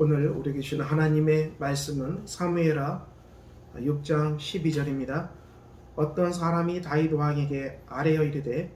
오늘 우리에게 주신 하나님의 말씀은 사무엘하 6장 12절입니다. 어떤 사람이 다윗 왕에게 아뢰어 이르되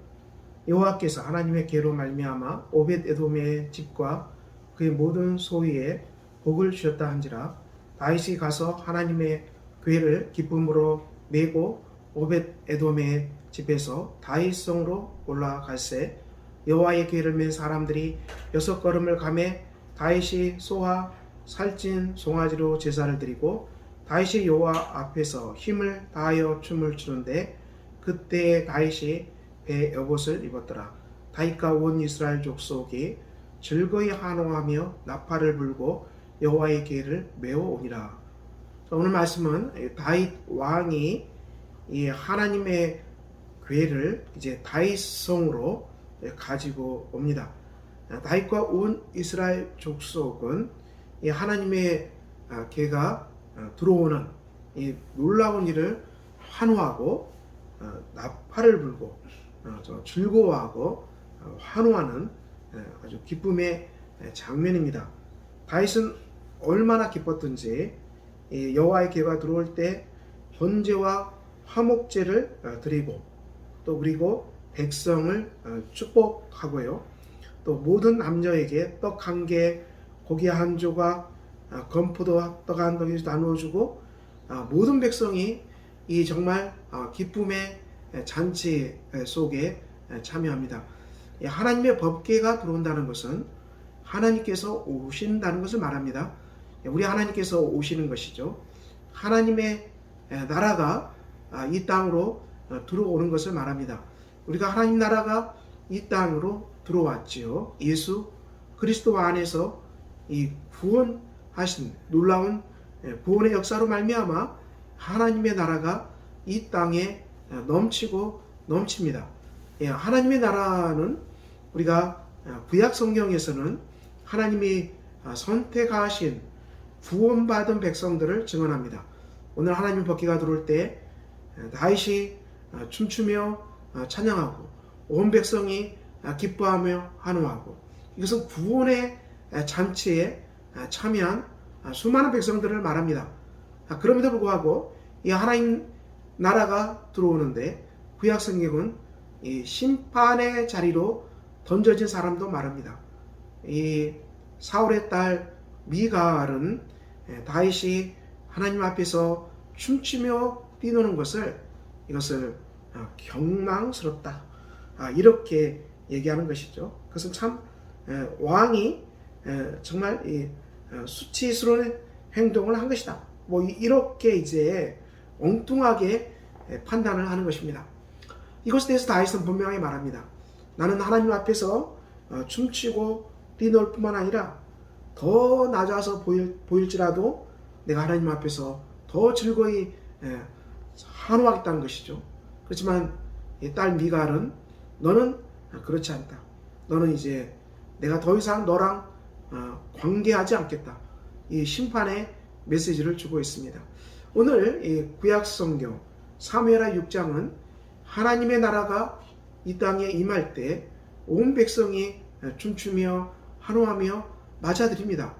여호와께서 하나님의 계로 말미암아 오벳 에돔의 집과 그의 모든 소유에 복을 주셨다 한지라 다윗이 가서 하나님의 괴를 기쁨으로 메고 오벳 에돔의 집에서 다윗성으로 올라갈새 여호와의 괴를 맨 사람들이 여섯 걸음을 가매 다윗이 소와 살찐 송아지로 제사를 드리고 다윗이 여호와 앞에서 힘을 다하여 춤을 추는데 그때 다윗이 배 여봇을 입었더라. 다윗과 온 이스라엘 족속이 즐거이 환호하며 나팔을 불고 여호와의 계를 메어 오니라. 오늘 말씀은 다윗 왕이 이 하나님의 괴를 이제 다윗성으로 가지고 옵니다. 다윗과 온 이스라엘 족속은 이 하나님의 개가 들어오는 이 놀라운 일을 환호하고 어, 나팔을 불고 즐거워하고 어, 환호하는 아주 기쁨의 장면입니다. 다윗은 얼마나 기뻤던지 이 여호와의 개가 들어올 때 번제와 화목제를 드리고 또 그리고 백성을 축복하고요. 또 모든 남녀에게 떡 한 개, 고기 한 조각, 건포도 떡 한 덩이 나누어주고 모든 백성이 이 정말 기쁨의 잔치 속에 참여합니다. 하나님의 법계가 들어온다는 것은 하나님께서 오신다는 것을 말합니다. 우리 하나님께서 오시는 것이죠. 하나님의 나라가 이 땅으로 들어오는 것을 말합니다. 우리가 하나님 나라가 이 땅으로 들어왔지요. 예수 그리스도 안에서 이 구원하신 놀라운 구원의 역사로 말미암아 하나님의 나라가 이 땅에 넘치고 넘칩니다. 예, 하나님의 나라는 우리가 구약 성경에서는 하나님이 선택하신 구원받은 백성들을 증언합니다. 오늘 하나님 법기가 들어올 때 다윗이 춤추며 찬양하고 온 백성이 기뻐하며 환호하고 이것은 구원의 잔치에 참여한 수많은 백성들을 말합니다. 그럼에도 불구하고 이 하나님 나라가 들어오는데 구약 성경은 이 심판의 자리로 던져진 사람도 말합니다. 이 사울의 딸 미갈은 다윗이 하나님 앞에서 춤추며 뛰노는 것을 이것을 경망스럽다 이렇게 얘기하는 것이죠. 그것은 참 왕이 정말 수치스러운 행동을 한 것이다. 뭐 이렇게 이제 엉뚱하게 판단을 하는 것입니다. 이것에 대해서 다윗은 분명히 말합니다. 나는 하나님 앞에서 어, 춤추고 뛰놀 뿐만 아니라 더 낮아서 보일, 보일지라도 내가 하나님 앞에서 더 즐거이 환호하겠다는 것이죠. 그렇지만 딸 미갈은 너는 그렇지 않다. 너는 이제 내가 더 이상 너랑 어, 관계하지 않겠다. 이 심판의 메시지를 주고 있습니다. 오늘 이 구약 성경 사무엘하 6장은 하나님의 나라가 이 땅에 임할 때 온 백성이 춤추며 환호하며 맞아들입니다.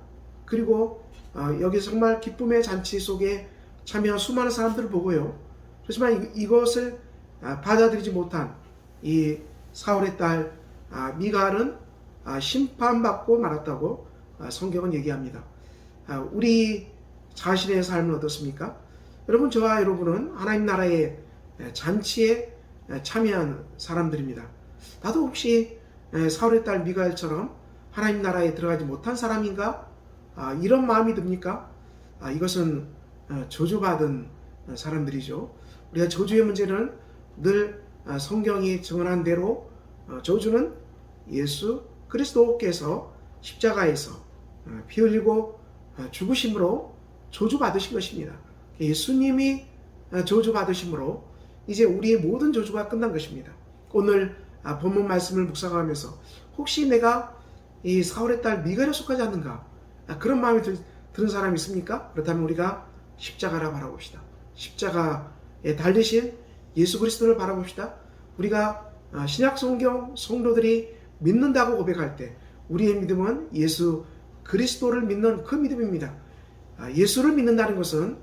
그리고 어, 여기서 정말 기쁨의 잔치 속에 참여한 수많은 사람들을 보고요. 그렇지만 이것을 아, 받아들이지 못한 이 사울의 딸 아, 미갈은 아, 심판받고 말았다고 성경은 얘기합니다. 우리 자신의 삶은 어떻습니까? 여러분 저와 여러분은 하나님 나라의 잔치에 참여한 사람들입니다. 나도 혹시 사울의 딸 미가엘처럼 하나님 나라에 들어가지 못한 사람인가? 이런 마음이 듭니까? 이것은 어, 저주받은 사람들이죠. 우리가 저주의 문제는 늘 성경이 증언한 대로 어, 저주는 예수 그리스도께서 십자가에서 어, 피 흘리고 죽으심으로 저주받으신 것입니다. 예수님이 저주받으심으로 이제 우리의 모든 저주가 끝난 것입니다. 오늘 본문 말씀을 묵상하면서 혹시 내가 이 사울의 딸 미갈에 속하지 않는가 그런 마음이 들, 드는 사람이 있습니까? 그렇다면 우리가 십자가라 바라봅시다. 십자가에 달리신 예수 그리스도를 바라봅시다. 우리가 신약 성경 성도들이 믿는다고 고백할 때 우리의 믿음은 예수 그리스도를 믿는 그 믿음입니다. 아, 예수를 믿는다는 것은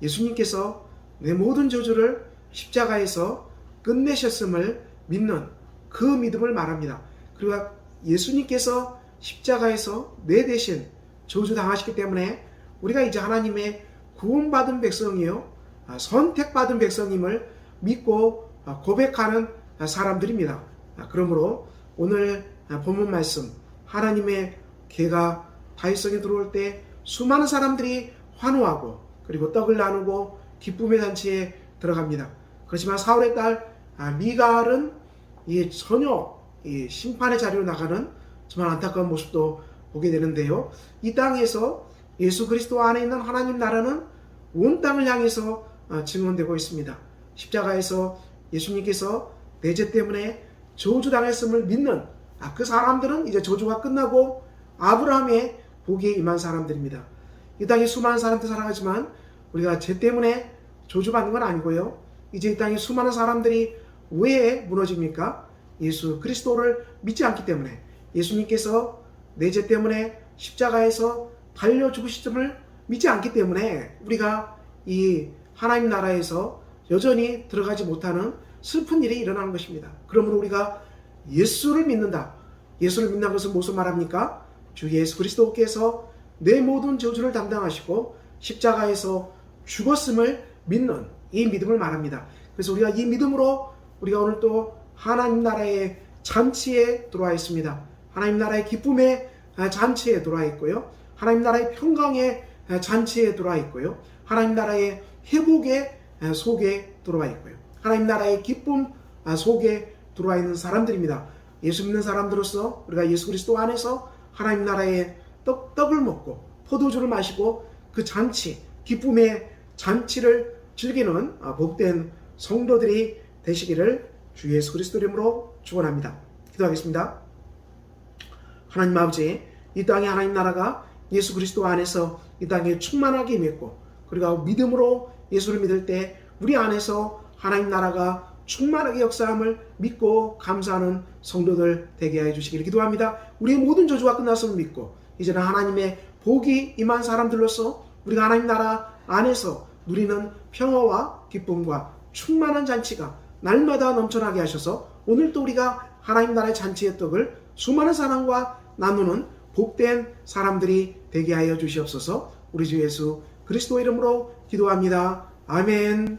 예수님께서 내 모든 저주를 십자가에서 끝내셨음을 믿는 그 믿음을 말합니다. 그리고 예수님께서 십자가에서 내 대신 저주 당하셨기 때문에 우리가 이제 하나님의 구원받은 백성이요 아, 선택받은 백성임을 믿고 아, 고백하는 아, 사람들입니다. 아, 그러므로 오늘 아, 본문 말씀 하나님의 개가 다윗성에 들어올 때 수많은 사람들이 환호하고 그리고 떡을 나누고 기쁨의 잔치에 들어갑니다. 그렇지만 사울의 딸 아, 미갈은 이 전혀 이 심판의 자리로 나가는 정말 안타까운 모습도 보게 되는데요. 이 땅에서 예수 그리스도 안에 있는 하나님 나라는 온 땅을 향해서 아, 증언되고 있습니다. 십자가에서 예수님께서 내 죄 때문에 저주당했음을 믿는 아, 그 사람들은 이제 저주가 끝나고 아브라함의 복에 임한 사람들입니다. 이 땅에 수많은 사람들 살아가지만 우리가 죄 때문에 저주받는 건 아니고요. 이제 이 땅에 수많은 사람들이 왜 무너집니까? 예수 그리스도를 믿지 않기 때문에 예수님께서 내 죄 때문에 십자가에서 달려 죽으시점을 믿지 않기 때문에 우리가 이 하나님 나라에서 여전히 들어가지 못하는 슬픈 일이 일어나는 것입니다. 그러므로 우리가 예수를 믿는다. 예수를 믿는 것은 무슨 말합니까? 주 예수 그리스도께서 내 모든 저주를 담당하시고 십자가에서 죽었음을 믿는 이 믿음을 말합니다. 그래서 우리가 이 믿음으로 우리가 오늘 또 하나님 나라의 잔치에 들어와 있습니다. 하나님 나라의 기쁨의 잔치에 들어와 있고요. 하나님 나라의 평강의 잔치에 들어와 있고요. 하나님 나라의 회복의 속에 들어와 있고요. 하나님 나라의 기쁨 속에 들어와 있는 사람들입니다. 예수 믿는 사람들로서 우리가 예수 그리스도 안에서 하나님 나라의 떡, 떡을 먹고 포도주를 마시고 그 잔치, 기쁨의 잔치를 즐기는 아, 복된 성도들이 되시기를 주 예수 그리스도 이름으로 축원합니다. 기도하겠습니다. 하나님 아버지, 이 땅에 하나님 나라가 예수 그리스도 안에서 이 땅에 충만하게 임했고 그리고 믿음으로 예수를 믿을 때 우리 안에서 하나님 나라가 충만하게 역사함을 믿고 감사하는 성도들 되게 해 주시기를 기도합니다. 우리의 모든 저주가 끝났음을 믿고 이제는 하나님의 복이 임한 사람들로서 우리가 하나님 나라 안에서 누리는 평화와 기쁨과 충만한 잔치가 날마다 넘쳐나게 하셔서 오늘도 우리가 하나님 나라의 잔치의 떡을 수많은 사람과 나누는 복된 사람들이 되게 하여 주시옵소서 우리 주 예수 그리스도 이름으로 기도합니다. 아멘.